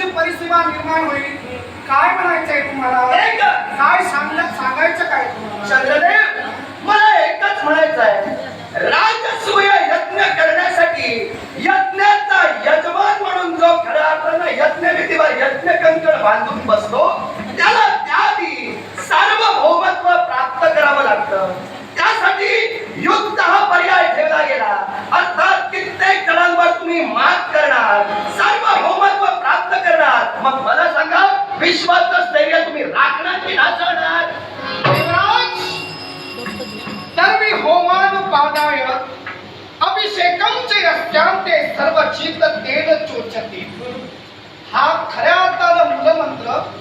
अशी परिस्थिती निर्माण होईल. काय म्हणायचंय तुम्हाला? काय सांग सांगायचं काय चंद्रदेव मला एकच म्हणायचं आहे राजसूय यज्ञ करण्यासाठी यज्ञाचा यजमान म्हणून जो खऱ्या अर्थानं यज्ञविधीवर यज्ञ कंकण बांधून बसतो त्याला त्याआधी सार्वभौमत्व प्राप्त करावं लागतं त्यासाठी युद्ध हा पर्याय ठेवला गेला अर्थात कित्येक जणांवर तुम्ही मात करणार सार्वभौमत्व प्राप्त करणार मग मला सांगा विश्वाचं स्थैर्य तुम्ही राखणार की नाचवणार देवराज तर मी होमानुपादाय अभिषेकमचे सर्व चित्त तेन चोचते. हा खऱ्या अर्थानं मूलमंत्र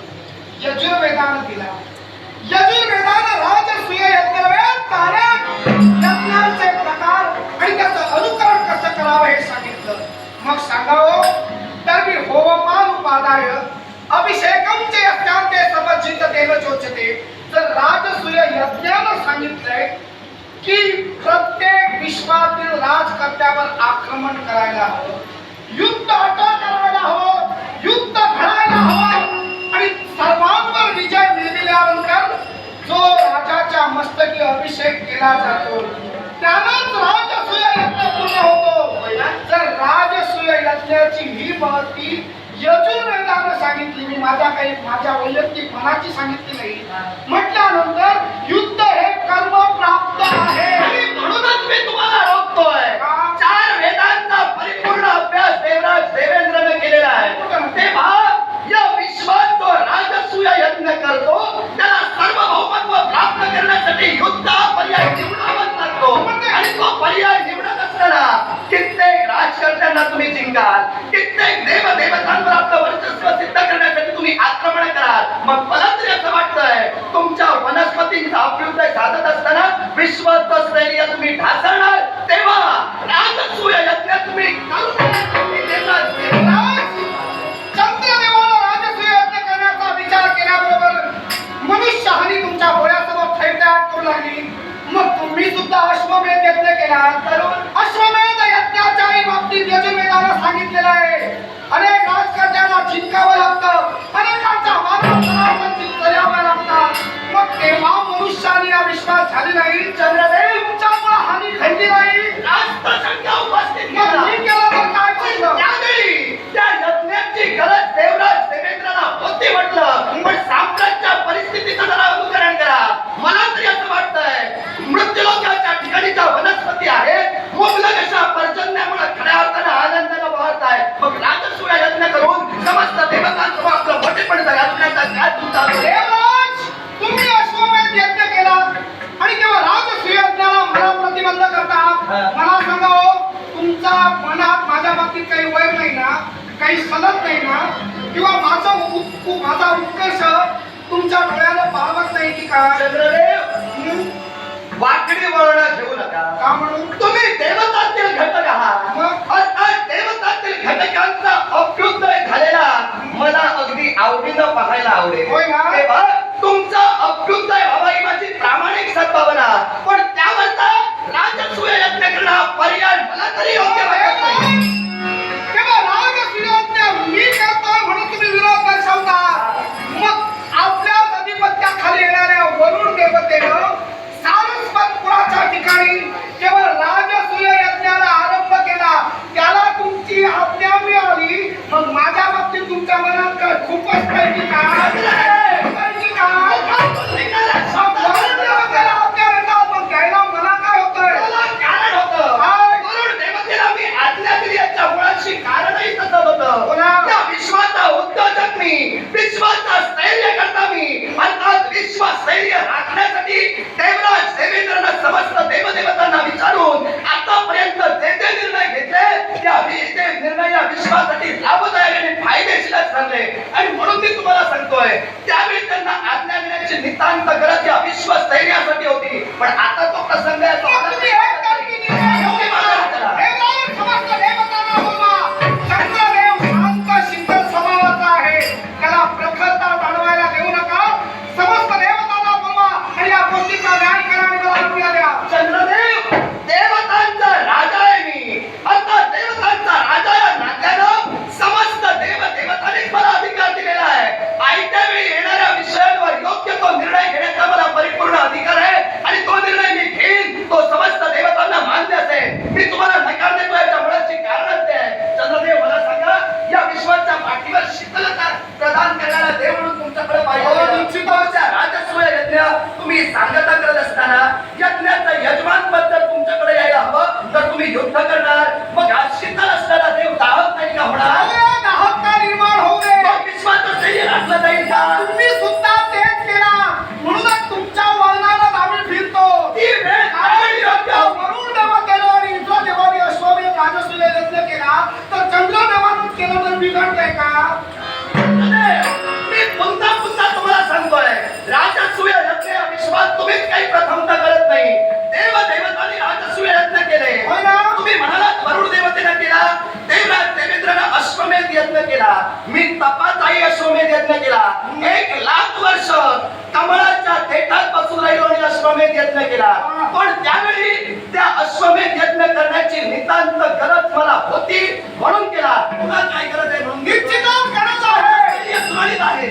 यजुर्वेदानं दिला. यजुर्वेदानं राजसूय यज्ञवेद ताऱ्या यज्ञांचे प्रकार आणि त्याचं अनुकरण कसं करावं हे सांगितलं. मग सांगावं तर मी होवमान उपादाय अभिषेकमचे असत्यांते सर्व चित्त तेन चोचते. जर राजसूय यज्ञानं सांगितलंय की विश्वातील राजकर्त्यावर आक्रमण करायला हवं. युद्ध अटळ करायला हवं. युद्ध घडायला हवं. आणि सर्वांवर विजय मिळविल्यानंतर जो राजाच्या मस्तकी अभिषेक केला जातो त्यानंच राजसूय यज्ञ पूर्ण होतो. जर राजसूय यज्ञाची ही महती यजुर्वेदानं सांगितली मी माझ्या काही माझ्या वैयक्तिक मनाची सांगितली नाही. म्हटल्यानंतर युद्ध राजकर्त्यांना कित्येक देव देवतांवर आपलं वर्चस्व सिद्ध करण्यासाठी तुम्ही आक्रमण कराल. मग मला तरी असं वाटतंय. तुमच्या वनस्पतींचा अभ्युदय साधत असताना विश्वाचं स्थैर्य तुम्ही ढासळणार. तेव्हा राजसूय यज्ञ तुम्ही करून विश्वास झाली नाही चंद्रदेव तुमच्यामुळे हानी घडली नाही. रास्त संख्या उपस्थित केला. मी केलं तर काय केलं त्यावेळी त्या यज्ञाची गरज देवराज देवेंद्राला होती म्हटलं. पण परिस्थितीचं जरा अनुकरण करा. मला तरी असं वाटतंय मृत्यूलोकाच्या ठिकाणीच्या वनस्पती आहेत मुबलक अशा पर्जन्यामुळे खऱ्या अर्थानं आनंदानं वाहत आहे मग राजसूय यज्ञ करून समस्त देवतांसमोर आपलं मोठेपण घालवण्याचा काय तुमचा आग्रह? देवराज तुम्ही अश्वमेध यज्ञ केला. आणि तेव्हा राजसूय यज्ञाला मला प्रतिबंध करता हा. मला सांगा हो, तुमचा मनात माझ्या बाबतीत काही वैर नाही ना? काही सलत नाही ना? किंवा माझा माझा उत्कर्ष तुमच्या डोळ्याला पाहत नाही की काय? वाकडी वळण घेऊ नका. का म्हणून? तुम्ही देवतातील घटक आहात. देवतातील घटकांचा अभ्युदय झालेला. मला अगदी आवडीनं पाहायला आवडेल. होय ना? तुमचा अभ्युदय व्हावा ही माझी प्रामाणिक सद्भावना. पण त्यावरचा राजसूय यत्न करणं पर्याय मला तरी योग्य वाटत या लाभदायक आणि फायदेशीर ठरले आणि म्हणून मी तुम्हाला सांगतोय त्यावेळी त्यांना आज्ञा देण्याची नितांत गरज अविश्वास धैर्यासाठी होती. पण आता तो प्रसंग केला. मी तपाचाही अश्वमेध केला. एक लाख वर्ष कमळाच्या देठात बसून राहिलो आणि अश्वमेध यत्न केला. पण त्यावेळी त्या अश्वमेध यत्न करण्याची नितांत गरज मला होती म्हणून केला. तुला काय गरज आहे? म्हणून निश्चित गरज आहे.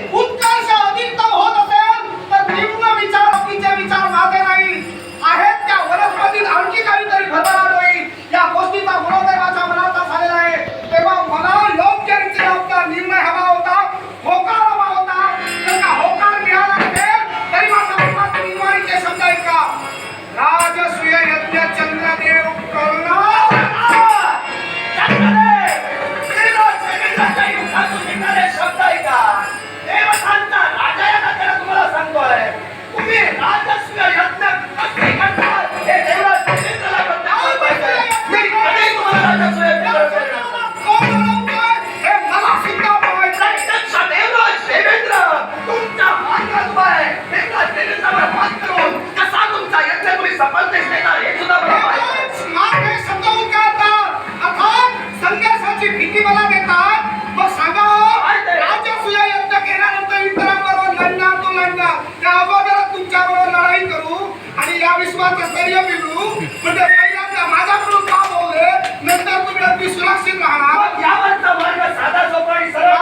आणि या विश्वाचं धैर्य मिळू म्हणजे पहिल्यांदा माझ्याकडून काम होऊ नंतर तुम्ही अगदी सुरक्षित राहणार. यावरचा मार्ग साधा सोपा आणि सरळ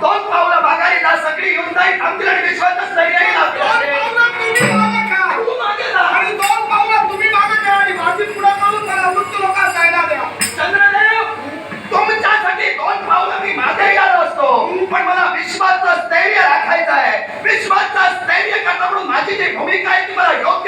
दोन पावलं माघारी जा सगळी येऊन जाईल. आमची आणि विश्वासच धैर्यही आणि दोन पावलं तुम्ही मागे आणि माझी पुढे करून त्याला उच्च लोकांना जायला द्या. चंद्रदेव तुमच्यासाठी दोन पावलं मी मागे गेलो असतो. पण मला विश्वासचं स्थैर्य राखायचं आहे. विश्वासचं स्थैर्य करता म्हणून माझी जी भूमिका आहे